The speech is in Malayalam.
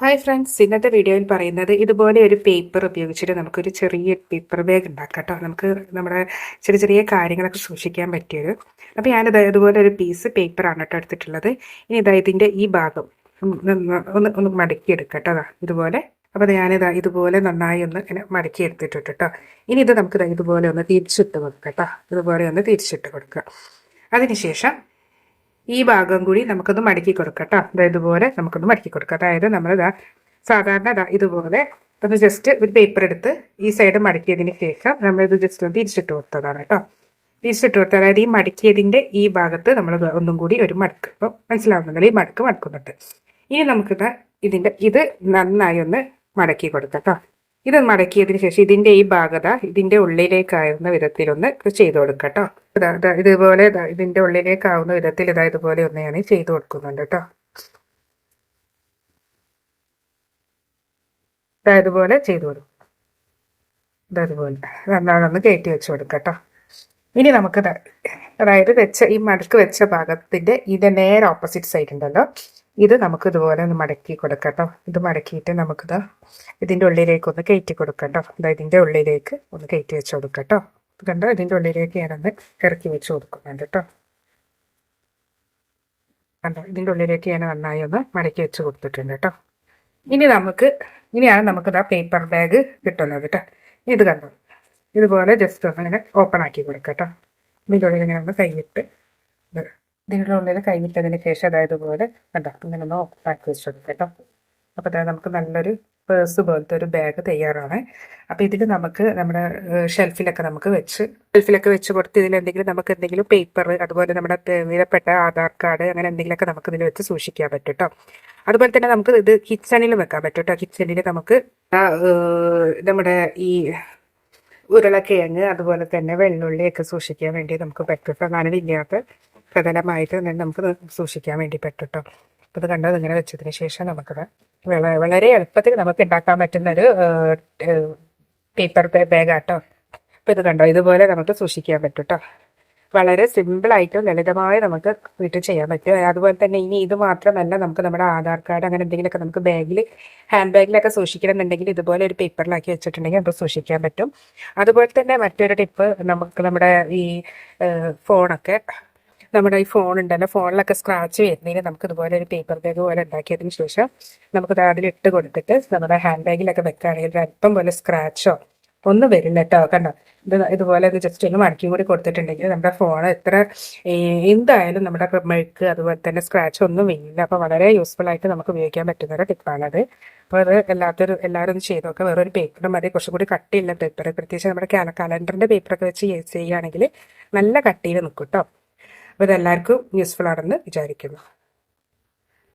ഹായ് ഫ്രണ്ട്സ് ഇന്നത്തെ വീഡിയോയിൽ പറയുന്നത് ഇതുപോലെ ഒരു പേപ്പർ ഉപയോഗിച്ചിട്ട് നമുക്കൊരു ചെറിയ പേപ്പർ ബാഗ് ഉണ്ടാക്കാം കേട്ടോ. നമുക്ക് നമ്മുടെ ചെറിയ ചെറിയ കാര്യങ്ങളൊക്കെ സൂക്ഷിക്കാൻ പറ്റിയത് അപ്പോൾ ഞാനിത് ഇതുപോലെ ഒരു പീസ് പേപ്പറാണ് കേട്ടോ എടുത്തിട്ടുള്ളത്. ഇനി ഇതാ ഇതിന്റെ ഈ ഭാഗം ഒന്ന് ഒന്ന് ഒന്ന് മടക്കി എടുക്കാം കേട്ടോ. ഇതുപോലെ. അപ്പോൾ ഞാനിതാ ഇതുപോലെ നന്നായി ഒന്ന് ഇങ്ങനെ മടക്കി എടുത്തിട്ടുണ്ട് കേട്ടോ. ഇനി ഇത് നമുക്ക് ഇതുപോലെ ഒന്ന് തിരിച്ചിട്ട് കൊടുക്കാം കേട്ടോ. ഇതുപോലെ ഒന്ന് തിരിച്ചിട്ട് കൊടുക്കുക അതിനുശേഷം ഈ ഭാഗം കൂടി നമുക്കൊന്ന് മടക്കി കൊടുക്കട്ടോ കേട്ടോ അതായത് ഇതുപോലെ നമുക്കൊന്ന് മടക്കി കൊടുക്കാം. അതായത് നമ്മൾ ഇതാ സാധാരണ ഇതാ ഇതുപോലെ ഒന്ന് ജസ്റ്റ് ഒരു പേപ്പർ എടുത്ത് ഈ സൈഡ് മടക്കിയതിന് ശേഷം നമ്മളിത് ജസ്റ്റ് ഒന്ന് തിരിച്ചിട്ട് കൊടുത്തതാണ് കേട്ടോ തിരിച്ചിട്ട് കൊടുത്തത് അതായത് ഈ മടക്കിയതിന്റെ ഈ ഭാഗത്ത് നമ്മൾ ഒന്നും കൂടി ഒരു മടക്ക്. ഇപ്പം മനസ്സിലാവുന്നുണ്ടല്ലോ? ഈ മടക്ക് മടക്കുന്നുണ്ട്. ഇനി നമുക്കിത് ഇതിന്റെ ഇത് നന്നായി ഒന്ന് മടക്കി കൊടുക്കാം കേട്ടോ ഇത് മടക്കിയതിന് ശേഷം ഇതിന്റെ ഈ ഭാഗത ഇതിന്റെ ഉള്ളിലേക്കായിരുന്ന വിധത്തിലൊന്ന് ചെയ്ത് കൊടുക്കാം കേട്ടോ ഇതുപോലെ ഇതിന്റെ ഉള്ളിലേക്കാവുന്ന വിധത്തിൽ ഇതാ ഇതുപോലെ ഒന്ന് ഞാൻ ചെയ്ത് കൊടുക്കുന്നുണ്ട് കേട്ടോ ഇതുപോലെ ചെയ്ത് കൊടുക്കും ഇതതുപോലെ നന്നാണെന്ന് കയറ്റി വെച്ച് കൊടുക്കാം കേട്ടോ ഇനി നമുക്ക് അതായത് വെച്ച ഈ മടക്ക് വെച്ച ഭാഗത്തിന്റെ ഇത് നേരെ ഓപ്പോസിറ്റ് സൈഡ് ഉണ്ടല്ലോ. ഇത് നമുക്ക് ഇതുപോലെ ഒന്ന് മടക്കി കൊടുക്കട്ടോ ഇത് മടക്കിയിട്ട് നമുക്കിത് ഇതിന്റെ ഉള്ളിലേക്ക് ഒന്ന് കയറ്റി കൊടുക്കട്ടോ അതായത് ഇതിന്റെ ഉള്ളിലേക്ക് ഒന്ന് കയറ്റി വെച്ച് കൊടുക്കട്ടോ കണ്ടോ? ഇതിന്റെ ഉള്ളിലേക്ക് ഞാനൊന്ന് ഇറക്കി വെച്ച് കൊടുക്കുന്നുണ്ട് കേട്ടോ. കണ്ടോ? ഇതിന്റെ ഉള്ളിലേക്ക് ഞാൻ നന്നായി ഒന്ന് മടക്കി വെച്ച് കൊടുത്തിട്ടുണ്ട് കേട്ടോ. ഇനി നമുക്ക് ഇനിയാണ് നമുക്കിത് ആ പേപ്പർ ബാഗ് കിട്ടുന്നത് കേട്ടോ. ഇത് കണ്ടോ? ഇതുപോലെ ജസ്റ്റ് ഒന്ന് ഇങ്ങനെ ഓപ്പൺ ആക്കി കൊടുക്കാം കേട്ടോ. ഇതിന്റെ ഉള്ളിൽ ഇങ്ങനെ ഒന്ന് കൈവിട്ട് ഇതിന്റെ ഉള്ളിൽ കൈവിട്ടതിന് ശേഷം അതായത് പോലെ കണ്ടോ? ഇങ്ങനെ ഒന്ന് ഓപ്പൺ വെച്ച് കൊടുക്കാം കേട്ടോ. അപ്പോൾ അതായത് നമുക്ക് നല്ലൊരു പേഴ്സ് പോലത്തെ ഒരു ബാഗ് തയ്യാറാണ്. അപ്പോൾ ഇതിൽ നമുക്ക് നമ്മുടെ ഷെൽഫിലൊക്കെ നമുക്ക് വെച്ച് ഷെൽഫിലൊക്കെ വെച്ച് കൊടുത്ത് ഇതിൽ എന്തെങ്കിലും നമുക്ക് എന്തെങ്കിലും പേപ്പർ അതുപോലെ നമ്മുടെ വിലപ്പെട്ട ആധാർ കാർഡ് അങ്ങനെ എന്തെങ്കിലുമൊക്കെ നമുക്ക് ഇതിൽ വെച്ച് സൂക്ഷിക്കാൻ പറ്റും കേട്ടോ അതുപോലെ തന്നെ നമുക്ക് ഇത് കിച്ചണിൽ വെക്കാൻ പറ്റും കേട്ടോ കിച്ചണിൽ നമുക്ക് നമ്മുടെ ഈ ഉരുളക്കിഴങ്ങ് അതുപോലെ തന്നെ വെള്ളുള്ളിയൊക്കെ സൂക്ഷിക്കാൻ വേണ്ടി നമുക്ക് പറ്റും കേട്ടോ നനവില്ലാത്ത പ്രധാനമായിട്ട് നമുക്ക് സൂക്ഷിക്കാൻ വേണ്ടി പറ്റും കേട്ടോ അപ്പോൾ ഇത് കണ്ടത് ഇങ്ങനെ വെച്ചതിന് ശേഷം നമുക്കത് വളരെ എളുപ്പത്തിൽ നമുക്ക് ഉണ്ടാക്കാൻ പറ്റുന്ന ഒരു പേപ്പർ ബാഗാട്ടോ അപ്പോൾ ഇത് കണ്ടോ? ഇതുപോലെ നമുക്ക് സൂക്ഷിക്കാൻ പറ്റും കേട്ടോ വളരെ സിമ്പിളായിട്ടും ലളിതമായി നമുക്ക് വീട്ടിൽ ചെയ്യാൻ പറ്റും. അതുപോലെ തന്നെ ഇനി ഇത് മാത്രമല്ല നമുക്ക് നമ്മുടെ ആധാർ കാർഡ് അങ്ങനെ എന്തെങ്കിലുമൊക്കെ നമുക്ക് ബാഗിൽ ഹാൻഡ് ബാഗിലൊക്കെ സൂക്ഷിക്കണം എന്നുണ്ടെങ്കിൽ ഇതുപോലെ ഒരു പേപ്പറിലാക്കി വെച്ചിട്ടുണ്ടെങ്കിൽ നമുക്ക് സൂക്ഷിക്കാൻ പറ്റും. അതുപോലെ തന്നെ മറ്റൊരു ടിപ്പ് നമുക്ക് നമ്മുടെ ഈ ഫോണൊക്കെ നമ്മുടെ ഈ ഫോൺ ഉണ്ടല്ലോ ഫോണിലൊക്കെ സ്ക്രാച്ച് വരുന്നതിന് നമുക്ക് ഇതുപോലെ ഒരു പേപ്പർ ബാഗ് പോലെ ഉണ്ടാക്കിയതിന് ശേഷം നമുക്ക് അതിൽ ഇട്ട് കൊടുത്തിട്ട് നമ്മുടെ ഹാൻഡ് ബാഗിലൊക്കെ വെക്കുകയാണെങ്കിൽ ഒരു അല്പം പോലെ സ്ക്രാച്ചോ ഒന്നും വരില്ല കേട്ടോ കണ്ടോ? ഇത് ഇതുപോലെ ഇത് ജസ്റ്റ് ഒന്ന് മടക്കി കൂടി കൊടുത്തിട്ടുണ്ടെങ്കിൽ നമ്മുടെ ഫോൺ എത്ര എന്തായാലും നമ്മുടെ മെഴുക്ക് അതുപോലെ തന്നെ സ്ക്രാച്ച് ഒന്നും വരില്ല. അപ്പോൾ വളരെ യൂസ്ഫുൾ ആയിട്ട് നമുക്ക് ഉപയോഗിക്കാൻ പറ്റുന്ന ഒരു ടിപ്പാണത് അപ്പോൾ അത് എല്ലാത്തൊരു എല്ലാവരും ഒന്ന് ചെയ്ത് നോക്കുക വേറൊരു പേപ്പർ മതി. കുറച്ചും കൂടി കട്ടിയുള്ള പേപ്പർ പ്രത്യേകിച്ച് നമ്മുടെ കലണ്ടറിന്റെ പേപ്പറൊക്കെ വെച്ച് യൂസ് ചെയ്യുകയാണെങ്കിൽ നല്ല കട്ടിയിൽ നിൽക്കും കേട്ടോ അപ്പോൾ ഇതെല്ലാവർക്കും യൂസ്ഫുൾ ആണെന്ന് വിചാരിക്കുന്നു.